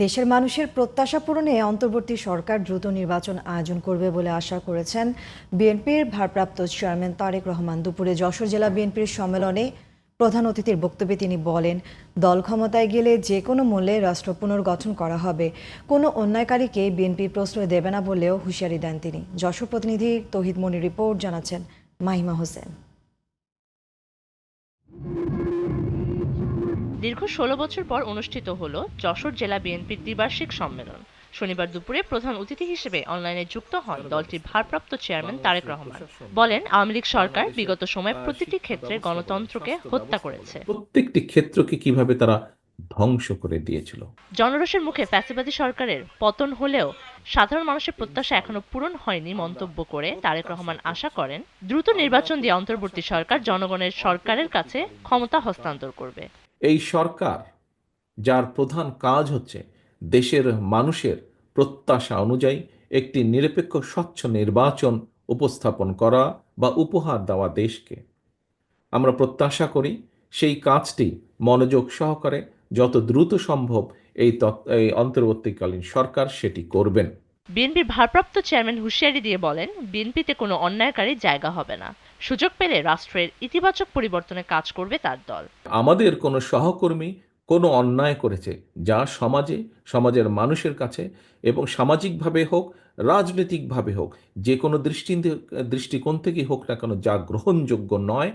দেশের মানুষের প্রত্যাশা পূরণে অন্তর্বর্তী সরকার দ্রুত নির্বাচন আয়োজন করবে বলে আশা করেছেন বিএনপির ভারপ্রাপ্ত চেয়ারম্যান তারেক রহমান। দুপুরে যশোর জেলা বিএনপির সম্মেলনে প্রধান অতিথির বক্তব্যে তিনি বলেন, দল ক্ষমতায় গেলে যে কোনো মূল্যে রাষ্ট্র পুনর্গঠন করা হবে। কোনো অন্যায়কারীকে বিএনপি প্রশ্রয় দেবে না বলেও হুঁশিয়ারি দেন তিনি। যশোর প্রতিনিধি তহিদ মনির রিপোর্ট জানাচ্ছেন মাহিমা হোসেন। দীর্ঘ ষোলো বছর পর অনুষ্ঠিত হলো যশোর জেলা বিএনপির দ্বিবার্ষিক সম্মেলন। শনিবার দুপুরে প্রধান অতিথি হিসেবে অনলাইনে যুক্ত হন দলটির ভারপ্রাপ্ত চেয়ারম্যান তারেক রহমান। বলেন আওয়ামী লীগ সরকার বিগত সময়ে প্রতিটি ক্ষেত্রে গণতন্ত্রকে হত্যা করেছে। প্রত্যেকটি ক্ষেত্রকে কীভাবে তারা ধ্বংস করে দিয়েছিল। জনরোষের মুখে ফ্যাসিবাদী সরকারের পতন হলেও সাধারণ মানুষের প্রত্যাশা এখনও পূরণ হয়নি মন্তব্য করে তারেক রহমান আশা করেন দ্রুত নির্বাচন দিয়ে অন্তর্বর্তী সরকার জনগণের সরকারের কাছে ক্ষমতা হস্তান্তর করবে। এই সরকার যার প্রধান কাজ হচ্ছে দেশের মানুষের প্রত্যাশা অনুযায়ী একটি নিরপেক্ষ স্বচ্ছ নির্বাচন উপস্থাপন করা বা উপহার দেওয়া দেশকে। আমরা প্রত্যাশা করি সেই কাজটি মনোযোগ সহকারে যত দ্রুত সম্ভব এই এই অন্তর্বর্তীকালীন সরকার সেটি করবেন। বিএনপির ভারপ্রাপ্ত চেয়ারম্যান হুঁশিয়ারি দিয়ে বলেন বিএনপিতে কোনো অন্যায়কারী জায়গা হবে না। সুযোগ পেলে রাষ্ট্রের ইতিবাচক পরিবর্তনে কাজ করবে তার দল। আমাদের কোনো সহকর্মী কোনো অন্যায় করেছে যা সমাজে সমাজের মানুষের কাছে এবং সামাজিকভাবে হোক রাজনৈতিকভাবে হোক যে কোনো দৃষ্টি দৃষ্টিকোণ থেকেই হোক না কেন যা গ্রহণযোগ্য নয়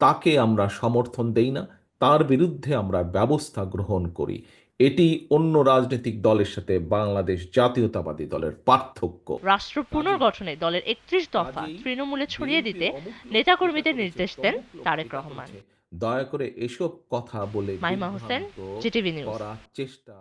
তাকে আমরা সমর্থন দেই না তার বিরুদ্ধে আমরা ব্যবস্থা গ্রহণ করি। এটি অন্য রাজনৈতিক দলের সাথে বাংলাদেশ জাতীয়তাবাদী দলের পার্থক্য। রাষ্ট্র পুনর্গঠনে দলের একত্রিশ দফা তৃণমূলে ছড়িয়ে দিতে নেতাকর্মীদের নির্দেশ দেন তারেক রহমান। দয়া করে এসব কথা বলে মাইমা হোসেন, জিটিভি নিউজ। করার চেষ্টা